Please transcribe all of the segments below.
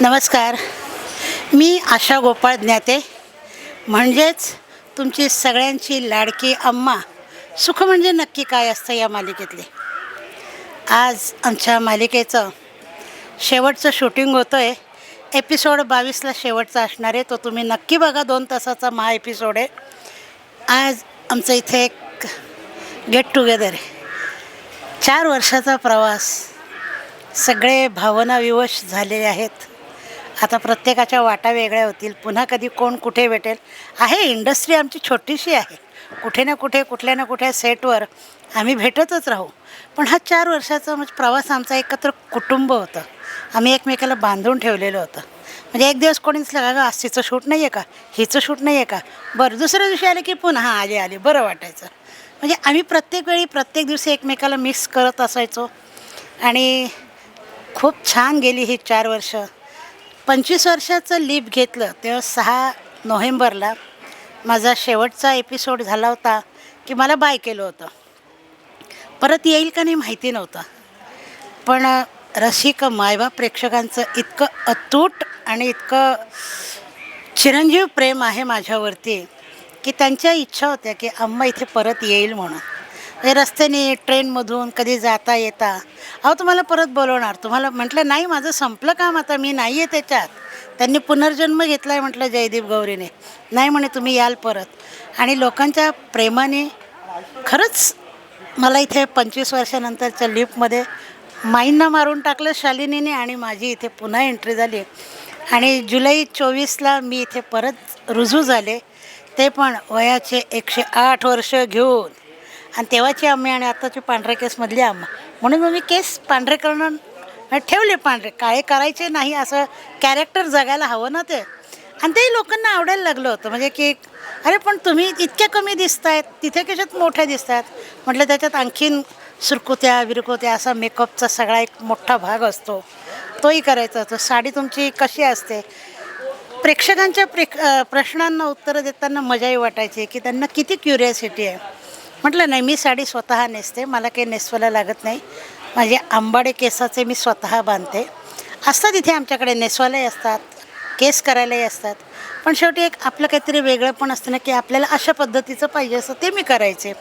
नमस्कार. मी आशा गोपाळ ज्ञाते. म्हणजेच तुमची सगळ्यांची लाडकी अम्मा सुख म्हणजे नक्की काय असतं या मालिकेतले. आज आमच्या मालिकेचं शेवटचं शूटिंग होतं आहे एपिसोड बावीसला शेवटचा असणार आहे. तो तुम्ही नक्की बघा. दोन तासाचा महा एपिसोड आहे. आज आमचं इथे एक गेट टुगेदर आहे. चार वर्षाचा प्रवास. सगळे भावना विवश झालेले आहेत. आता प्रत्येकाच्या वाटा वेगळ्या होतील. पुन्हा कधी कोण कुठे भेटेल? आहे इंडस्ट्री आमची छोटीशी आहे. कुठे ना कुठे कुठल्या ना कुठल्या सेटवर आम्ही भेटतच राहू. पण हा चार वर्षाचा म्हणजे प्रवास आमचा एकत्र कुटुंब होतं. आम्ही एकमेकाला बांधून ठेवलेलं होतं. म्हणजे एक दिवस कोणीच लागा आज तिचं शूट नाही आहे का? हिचं शूट नाही आहे का? बरं दुसऱ्या दिवशी आले की पुन्हा हां आले आले बरं वाटायचं. म्हणजे आम्ही प्रत्येक वेळी प्रत्येक दिवशी एकमेकाला मिक्स करत असायचो. आणि खूप छान गेली ही चार वर्षं. पंचवीस वर्षाचं लीप घेतलं तेव्हा सहा नोव्हेंबरला माझा शेवटचा एपिसोड झाला होता की मला बाय केलं होतं. परत येईल का नाही माहिती नव्हतं. पण रसिक मायबाप प्रेक्षकांचं इतकं अतूट आणि इतकं चिरंजीव प्रेम आहे माझ्यावरती की त्यांच्या इच्छा होत्या की अम्मा इथे परत येईल म्हणून. हे रस्त्याने ट्रेनमधून कधी जाता येता? अहो तुम्हाला परत बोलवणार. तुम्हाला म्हटलं नाही माझं संपलं काम आता मी नाही आहे त्याच्यात. त्यांनी पुनर्जन्म घेतला आहे म्हटलं जयदीप गौरीने. नाही म्हणे तुम्ही याल परत. आणि लोकांच्या प्रेमाने खरंच मला इथे पंचवीस वर्षानंतरच्या लिफ्टमध्ये माईंना मारून टाकलं शालिनीने आणि माझी इथे पुन्हा एंट्री झाली. आणि जुलै चोवीसला मी इथे परत रुजू झाले. ते पण वयाचे एकशे आठ वर्ष घेऊन. आणि तेव्हाची आम्ही आणि आत्ताची पांढऱ्या केसमधली आम्हा. म्हणून मग मी केस पांढरे करणं ठेवले पांढरे. काळे करायचे नाही असं कॅरेक्टर जगायला हवं ना ते. आणि तेही लोकांना आवडायला लागलं होतं. म्हणजे की अरे पण तुम्ही इतक्या कमी दिसत आहेत तिथे कशात मोठ्या दिसत आहेत म्हटलं त्याच्यात आणखीन सुरकुत्या विरकुत्या असा मेकअपचा सगळा एक मोठा भाग असतो. तोही करायचा असतो साडी तुमची कशी असते? प्रेक्षकांच्या प्रेक प्रश्नांना उत्तरं देताना मजाही वाटायची की त्यांना किती क्युरियासिटी आहे. म्हटलं नाही मी साडी स्वतः नेसते मला काही नेसवायला लागत नाही. माझे आंबाडे केसाचे मी स्वतः बांधते. असतात इथे आमच्याकडे नेसवायलाही असतात केस करायलाही असतात. पण शेवटी एक आपलं काहीतरी वेगळं पण असतं ना की आपल्याला अशा पद्धतीचं पाहिजे असं ते मी करायचे.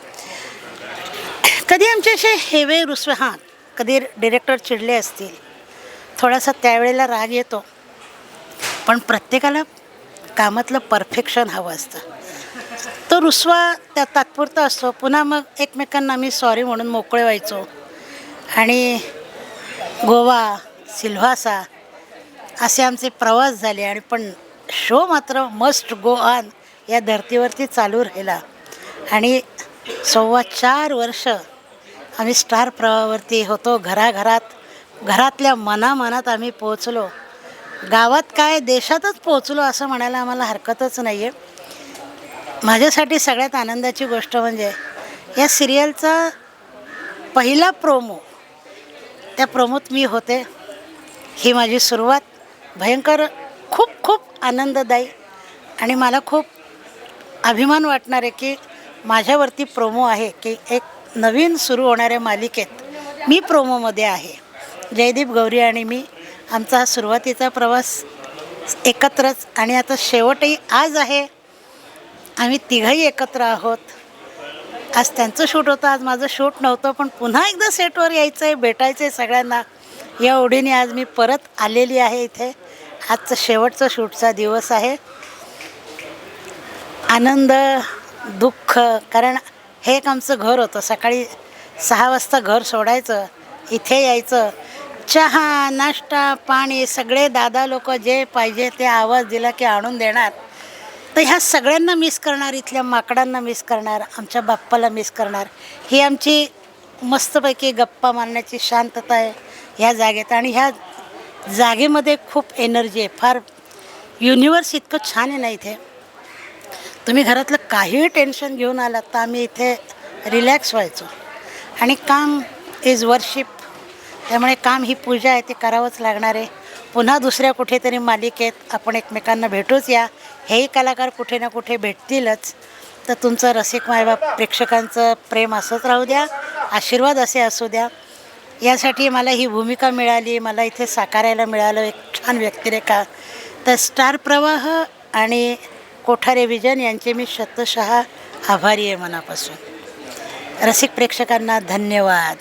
कधी आमचे असे हेवे रुसवे हां कधी डिरेक्टर चिडले असतील. थोडासा त्यावेळेला राग येतो. पण प्रत्येकाला कामातलं परफेक्शन हवं असतं. तो रुसवा त्या तात्पुरता असतो. पुन्हा मग एकमेकांना आम्ही सॉरी म्हणून मोकळे व्हायचो. आणि गोवा सिल्व्हासा असे आमचे प्रवास झाले आणि पण शो मात्र मस्ट गो ऑन या धर्तीवरती चालू राहिला. आणि सव्वा चार वर्ष आम्ही स्टार प्रवाहावरती होतो. घराघरात घरातल्या मनामनात आम्ही पोचलो गावात काय देशातच पोचलो असं म्हणायला आम्हाला हरकतच नाही आहे माझ्यासाठी सगळ्यात आनंदाची गोष्ट म्हणजे या सिरियलचा पहिला प्रोमो त्या प्रोमोत मी होते. ही माझी सुरुवात. भयंकर खूप खूप आनंददायी आणि मला खूप अभिमान वाटणार आहे की माझ्यावरती प्रोमो आहे की एक नवीन सुरू होणाऱ्या मालिकेत मी प्रोमोमध्ये आहे. जयदीप गौरी आणि मी आमचा हा सुरुवातीचा प्रवास एकत्रच आणि आता शेवटही आज आहे. आम्ही तिघही एकत्र आहोत. आज त्यांचं शूट होतं आज माझं शूट नव्हतं पण पुन्हा एकदा सेटवर यायचं आहे भेटायचं आहे सगळ्यांना. या ओढीने आज मी परत आलेली आहे इथे. आजचं शेवटचा शूटचा दिवस आहे. आनंद दुःख कारण हे एक आमचं घर होतं. सकाळी सहा वाजता घर सोडायचं इथे यायचं. चहा नाश्ता पाणी सगळे दादा लोक जे पाहिजे ते आवाज दिला की आणून देणार. तर ह्या सगळ्यांना मिस करणार इथल्या माकडांना मिस करणार आमच्या बाप्पाला मिस करणार ही आमची मस्तपैकी गप्पा मारण्याची शांतता आहे ह्या जागेत. आणि ह्या जागेमध्ये खूप एनर्जी आहे. फार युनिवर्स इतकं छान आहे ना इथे. तुम्ही घरातलं काहीही टेन्शन घेऊन आलात तर आम्ही इथे रिलॅक्स व्हायचो. आणि काम इज वर्शिप त्यामुळे काम ही पूजा आहे ते करावंच लागणार आहे. पुन्हा दुसऱ्या कुठेतरी मालिकेत आपण एकमेकांना भेटूच या. हेही कलाकार कुठे ना कुठे भेटतीलच. तर तुमचं रसिक मायबाप प्रेक्षकांचं प्रेम असंच राहू द्या आशीर्वाद असे असू द्या. यासाठी मला ही भूमिका मिळाली मला इथे साकारायला मिळालं एक छान व्यक्तिरेखा. तर स्टार प्रवाह आणि कोठारे विजन यांचे मी शतशः आभारी आहे मनापासून. रसिक प्रेक्षकांना धन्यवाद.